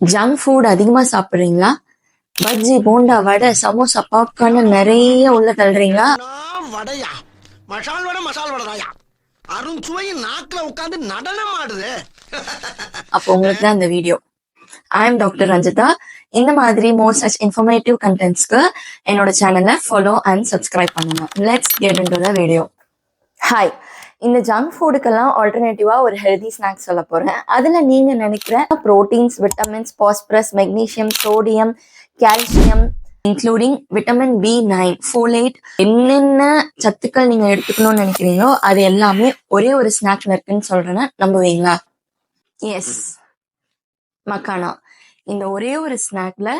Junk food அதிகமா சாப்பிடுறீங்களா? Bajji bonda vada samosa popcorn நிறைய உள்ள தள்ளுறீங்களா? வடையா? மசால் வடை மசால் வடைதாயா அருண் சுவையின் நாக்குல உட்கார்ந்து நடனம் ஆடுது. அப்போ உங்களுக்கு தான் இந்த video I am doctor Ranjitha. இந்த மாதிரி மோர் சச் இன்ஃபர்மேட்டிவ் கண்டென்ட்ஸ்க்கு என்னோட சேனலை ஃபாலோ அண்ட் சப்ஸ்கிரைப் பண்ணுங்க. Let's get into the video hi இந்த ஜங்க் ஃபுட்டுக்கெல்லாம் ஆல்டர்னேட்டிவாக ஒரு ஹெல்தி ஸ்நாக்ஸ் சொல்ல போகிறேன் அதில் நீங்கள் நினைக்கிற proteins vitamins phosphorus magnesium sodium calcium including vitamin B nine folate என்னென்ன சத்துக்கள் நீங்கள் எடுத்துக்கணும்னு நினைக்கிறீங்களோ அது எல்லாமே ஒரே ஒரு ஸ்நாக்ல இருக்குன்னு சொல்கிறேன்னா நம்புவீங்களா? எஸ் மக்கானா. இந்த ஒரே ஒரு ஸ்நாக்ல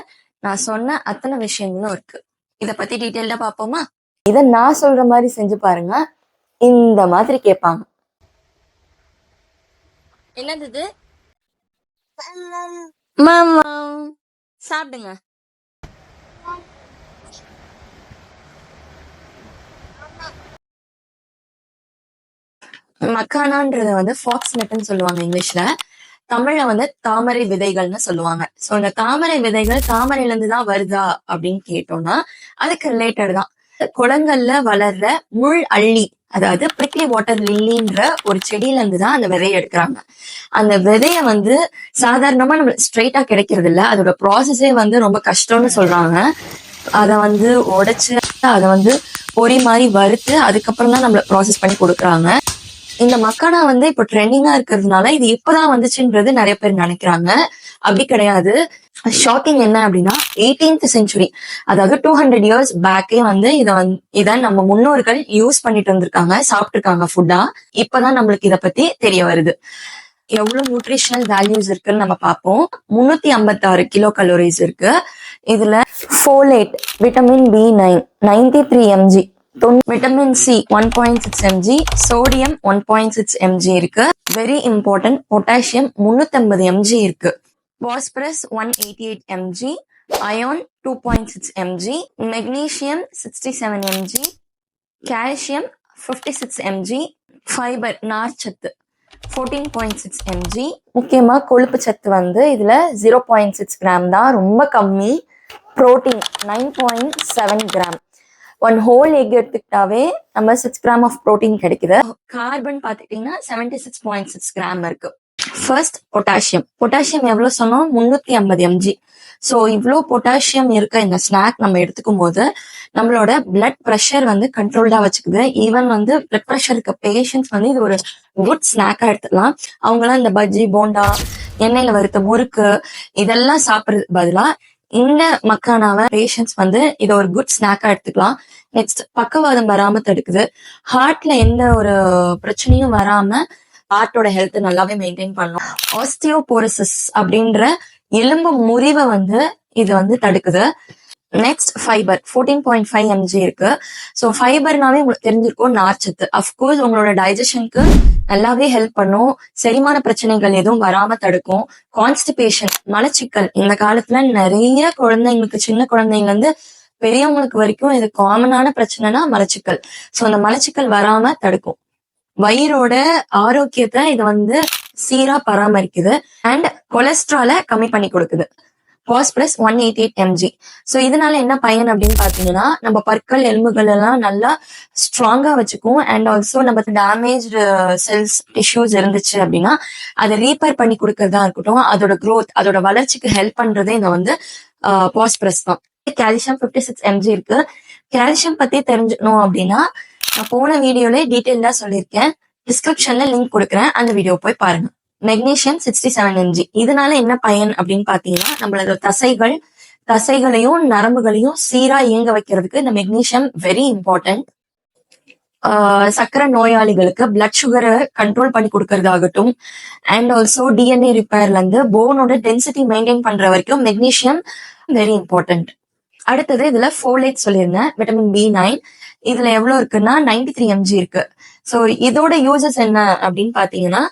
நான் சொன்ன அத்தனை விஷயங்களும் இருக்கு. இதை பத்தி டீட்டெயில்டா பார்ப்போமா? இதை நான் சொல்ற மாதிரி செஞ்சு பாருங்க. இந்த மாதிரி கேட்பாங்க என்னது இது மாமா. சாப்பிடுங்க. மக்கானான்றது வந்து ஃபாக்ஸ் நட்னு சொல்லுவாங்க இங்கிலீஷ்ல. தமிழ்ல வந்து தாமரை விதைகள்னு சொல்லுவாங்க. சோ இந்த தாமரை விதைகள் தாமரையில இருந்து தான் வருதா அப்படின்னு கேட்டோம்னா அதுக்கு ரிலேட்டட் தான். குளங்கள்ல வளர்ற முள் அள்ளி அதாவது பிரிக்லி வாட்டர் லில்லின்ற ஒரு செடியில இருந்து தான் அந்த விதையை எடுக்கிறாங்க. அந்த விதைய வந்து சாதாரணமா நம்ம ஸ்ட்ரைட்டா கிடைக்கிறது இல்ல அதோட ப்ராசஸே வந்து ரொம்ப கஷ்டம்னு சொல்றாங்க. அதை வந்து உடைச்சு அதை வந்து பொரி மாதிரி வறுத்து அதுக்கப்புறம் தான் நம்மள ப்ராசஸ் பண்ணி கொடுக்குறாங்க. இந்த மக்கானா வந்து இப்போ ட்ரெண்டிங்கா இருக்கிறதுனால இது இப்பதான் வந்துச்சுன்றது நிறைய பேர் நினைக்கிறாங்க. அப்படி கிடையாது. ஷாக்கிங் என்ன அப்படின்னா எயிட்டீன்த் செஞ்சுரி அதாவது டூ ஹண்ட்ரட் இயர்ஸ் பேக்கே வந்து இதை வந்து இதை நம்ம முன்னோர்கள் யூஸ் பண்ணிட்டு வந்திருக்காங்க சாப்பிட்டுருக்காங்க ஃபுட்டா இப்பதான் நம்மளுக்கு இத பத்தி தெரிய வருது. எவ்வளவு நியூட்ரிஷனல் வேல்யூஸ் இருக்குன்னு நம்ம பார்ப்போம். முன்னூத்தி ஐம்பத்தாறு கிலோ கலோரிஸ் இருக்கு. இதுல folate vitamin B nine ninety three mg vitamin C one point six mg sodium one point six mg இருக்கு. வெரி இம்பார்ட்டன்ட் பொட்டாசியம் முன்னூத்தி எம்ஜி இருக்கு. Phosphorus one eighty eight mg iron two point six mg magnesium sixty seven mg calcium fifty six mg fibre நார்ச்சத்து fourteen point six mg முக்கியமாக கொழுப்பு சத்து வந்து இதில் zero point six gram தான். ரொம்ப கம்மி. Protein nine point seven gram one whole egg எடுத்துக்கிட்டாவே நம்ம சிக்ஸ் கிராம் ஆஃப் புரோட்டீன் கிடைக்குது. கார்பன் பார்த்துக்கிட்டிங்கன்னா seventy six point six gram இருக்கு. ஃபர்ஸ்ட் பொட்டாசியம் பொட்டாசியம் எவ்வளோ சொன்னோம்? முந்நூற்றி ஐம்பது எம்ஜி ஸோ இவ்வளோ பொட்டாசியம் இருக்க இந்த ஸ்நாக் நம்ம எடுத்துக்கும் போது நம்மளோட பிளட் ப்ரெஷர் வந்து கண்ட்ரோல்டா வச்சுக்குது. ஈவன் வந்து பிளட் ப்ரெஷர் இருக்க பேஷண்ட்ஸ் வந்து இது ஒரு குட் ஸ்நாக்கா எடுத்துக்கலாம். அவங்களாம் இந்த பஜ்ஜி போண்டா எண்ணெயில வறுத்த முறுக்கு இதெல்லாம் சாப்பிட்றது பதிலா இந்த மக்கானாவை பேஷண்ட்ஸ் வந்து இதை ஒரு குட் ஸ்நாக்கா எடுத்துக்கலாம். நெக்ஸ்ட் பக்கவாதம் வராம தடுக்குது. ஹார்ட்ல எந்த ஒரு பிரச்சனையும் வராம ஹார்ட்டோட ஹெல்த் நல்லாவே மெயின்டைன் பண்ணலாம். ஆஸ்டியோபோரசிஸ் அப்படின்ற எலும்பு முறிவை வந்து இது வந்து தடுக்குது. Next fibre fourteen point five mg இருக்கு. ஸோ ஃபைபர்னாவே உங்களுக்கு தெரிஞ்சிருக்கும் நார்ச்சத்து அஃப்கோர்ஸ் உங்களோட டைஜஷனுக்கு நல்லாவே ஹெல்ப் பண்ணும். செரிமான பிரச்சனைகள் எதுவும் வராம தடுக்கும். கான்ஸ்டிபேஷன் மலச்சிக்கல். இந்த காலத்துல நிறைய குழந்தைங்களுக்கு சின்ன குழந்தைங்க வந்து பெரியவங்களுக்கு வரைக்கும் இது காமனான பிரச்சனைனா மலச்சிக்கல். ஸோ அந்த மலச்சிக்கல் வராம தடுக்கும். வயிறோட ஆரோக்கியத்தை இது வந்து சீரா பராமரிக்குது. அண்ட் கொலஸ்ட்ரால கம்மி பண்ணி கொடுக்குது. Phosphorus one eighty eight mg so இதனால என்ன பயன் அப்படின்னு பார்த்தீங்கன்னா நம்ம பற்கள் எலும்புகள் எல்லாம் நல்லா ஸ்ட்ராங்காக வச்சுக்கும். அண்ட் ஆல்சோ நம்ம டேமேஜ்டு செல்ஸ் டிஷ்யூஸ் இருந்துச்சு அப்படின்னா அதை ரீப்பேர் பண்ணி கொடுக்கறதா இருக்கட்டும் அதோட க்ரோத் அதோட வளர்ச்சிக்கு ஹெல்ப் பண்றதே இந்த வந்து uh, பாஸ்பிரஸ் தான். கால்சியம் ஃபிஃப்டி சிக்ஸ் எம்ஜி இருக்கு. கால்சியம் பத்தி தெரிஞ்சுக்கணும் அப்படின்னா நான் போன வீடியோல டீட்டெயிலா சொல்லியிருக்கேன். டிஸ்கிரிப்ஷன்ல லிங்க் கொடுக்குறேன். அந்த வீடியோ போய் பாருங்க. மெக்னீசியம் சிக்ஸ்டி செவன் எம்ஜி இதனால என்ன பயன் அப்படின்னு பாத்தீங்கன்னா நம்மளோட தசைகள் தசைகளையும் நரம்புகளையும் சீரா இயங்க வைக்கிறதுக்கு இந்த மெக்னீசியம் வெரி இம்பார்ட்டன்ட் சக்கரை நோயாளிகளுக்கு பிளட் சுகரை கண்ட்ரோல் பண்ணி கொடுக்கறதாகட்டும் அண்ட் ஆல்சோ டிஎன்ஏ ரிப்பேர்ல இருந்து போனோட டென்சிட்டி மெயின்டைன் பண்ற வரைக்கும் மெக்னீசியம் வெரி இம்பார்ட்டன்ட் அடுத்தது இதுல ஃபோலேட் சொல்லியிருந்தேன் விட்டமின் பி நைன் இதுல எவ்வளவு இருக்குன்னா 93 த்ரீ எம்ஜி இருக்கு. ஸோ இதோட யூசஸ் என்ன அப்படின்னு பாத்தீங்கன்னா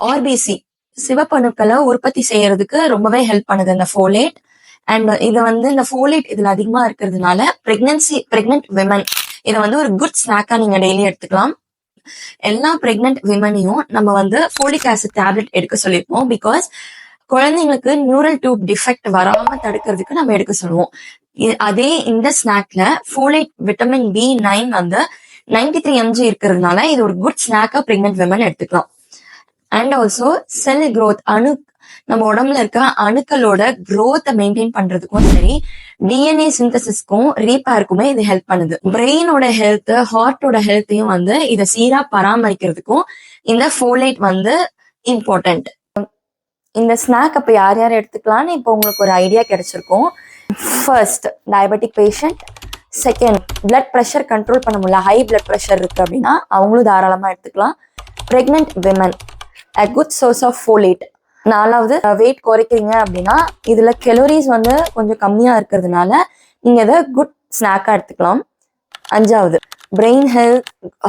ஆர்பிசி சிவப்பணுக்களை உற்பத்தி செய்யறதுக்கு ரொம்பவே ஹெல்ப் பண்ணுது இந்த ஃபோலேட் அண்ட் இது வந்து இந்த ஃபோலேட் இதுல அதிகமா இருக்கிறதுனால பிரெக்னன்சி பிரெக்னென்ட் விமன் இதை வந்து ஒரு குட் ஸ்நாக்கா நீங்க டெய்லி எடுத்துக்கலாம். எல்லா பிரெக்னென்ட் விமனையும் நம்ம வந்து ஃபோலிக் ஆசிட் டேப்லெட் எடுக்க சொல்லியிருப்போம் பிகாஸ் குழந்தைங்களுக்கு நியூரல் டியூப் டிஃபெக்ட் வராம தடுக்கிறதுக்கு நம்ம எடுக்க சொல்லுவோம். அதே இந்த ஸ்நாக்ல ஃபோலேட் விட்டமின் பி நைன் வந்து 93 த்ரீ எம்ஜி இருக்கிறதுனால இது ஒரு குட் ஸ்நாக்கா பிரெக்னென்ட் விமன் எடுத்துக்கலாம். அண்ட் ஆல்சோ செல் க்ரோத் அணு நம்ம உடம்புல இருக்க அணுக்களோட க்ரோத்தை மெயின்டைன் பண்றதுக்கும் சரி டிஎன்ஏ சிந்தசிஸ்க்கும் ரீபேருக்குமே இது ஹெல்ப் பண்ணுது. பிரெயினோட ஹெல்த் ஹார்ட்டோட ஹெல்த்தையும் வந்து இதை சீரா பராமரிக்கிறதுக்கும் இந்த ஃபோலைட் வந்து இம்பார்ட்டன்ட் இந்த ஸ்நாக் அப்போ யார் யார் எடுத்துக்கலாம்னு இப்போ உங்களுக்கு ஒரு ஐடியா கிடைச்சிருக்கும். First diabetic patient second blood pressure control பண்ண முடியல. ஹை பிளட் ப்ரெஷர் இருக்கு அப்படின்னா அவங்களும் தாராளமாக எடுத்துக்கலாம். Pregnant women a good source of folate நாலாவது வெயிட் குறைக்கிறீங்க அப்படின்னா இதுல கெலோரிஸ் வந்து கொஞ்சம் கம்மியா இருக்கிறதுனால நீங்க இதை குட் ஸ்நாக்கா எடுத்துக்கலாம். அஞ்சாவது brain health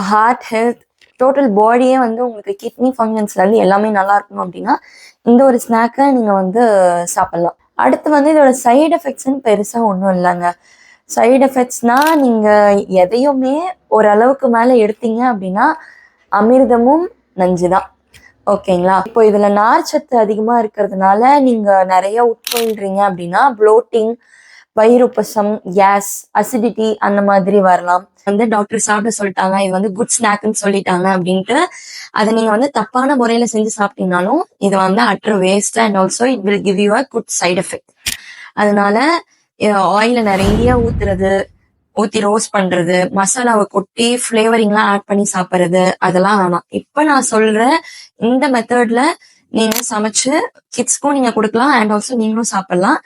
heart health total பாடியே வந்து உங்களுக்கு கிட்னி ஃபங்க்ஷன்ஸ்ல இருந்து எல்லாமே நல்லா இருக்கணும் அப்படின்னா இந்த ஒரு ஸ்நாக்கை நீங்க வந்து சாப்பிடலாம். அடுத்து வந்து இதோட சைடு எஃபெக்ட்ஸ்ன்னு பெருசா ஒன்றும் இல்லைங்க. சைடு எஃபெக்ட்ஸ்னா நீங்க எதையுமே ஓரளவுக்கு மேல எடுத்தீங்க அப்படின்னா அமிர்தமும் நஞ்சு தான் ஓகேங்களா? இப்போ இதுல நார்ச்சத்து அதிகமா இருக்கிறதுனால நீங்க நிறைய உட்கொள்றீங்க அப்படின்னா ப்ளோட்டிங் வயிறுப்பசம் கேஸ் அசிடிட்டி அந்த மாதிரி வரலாம். வந்து டாக்டர் சாப்பிட சொல்லிட்டாங்க. இது வந்து குட் ஸ்நாக்னு சொல்லிட்டாங்க அப்படின்ட்டு அதை நீங்க வந்து தப்பான முறையில செஞ்சு சாப்பிட்டீங்கனாலும் இது வந்து அட்ரு waste and also it will give you a good side effect அதனால ஆயில நிறைய ஊத்துறது ஊத்தி ரோஸ்ட் பண்றது மசாலாவை கொட்டி ஃபிளேவரிங்லாம் ஆட் பண்ணி சாப்பிடுறது அதெல்லாம் வேணாம். இப்ப நான் சொல்ற இந்த மெத்தட்ல நீங்க சமைச்சு கிட்ஸ்க்கும் நீங்க கொடுக்கலாம் அண்ட் ஆல்சோ நீங்களும் சாப்பிடலாம்.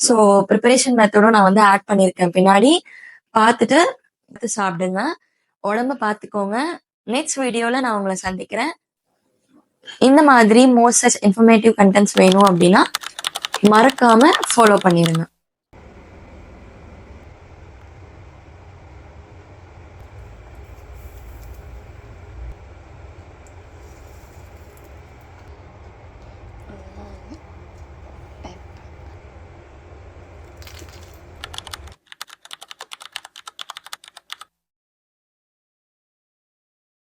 ஸோ ப்ரிப்பரேஷன் மெத்தடும் நான் வந்து ஆட் பண்ணியிருக்கேன். பின்னாடி பார்த்துட்டு சாப்பிடுங்க. உடம்ப பார்த்துக்கோங்க. நெக்ஸ்ட் வீடியோல நான் உங்களை சந்திக்கிறேன். இந்த மாதிரி மோர் சச் இன்ஃபர்மேட்டிவ் கண்டென்ட்ஸ் வேணும் அப்படின்னா மறக்காம ஃபாலோ பண்ணிடுங்க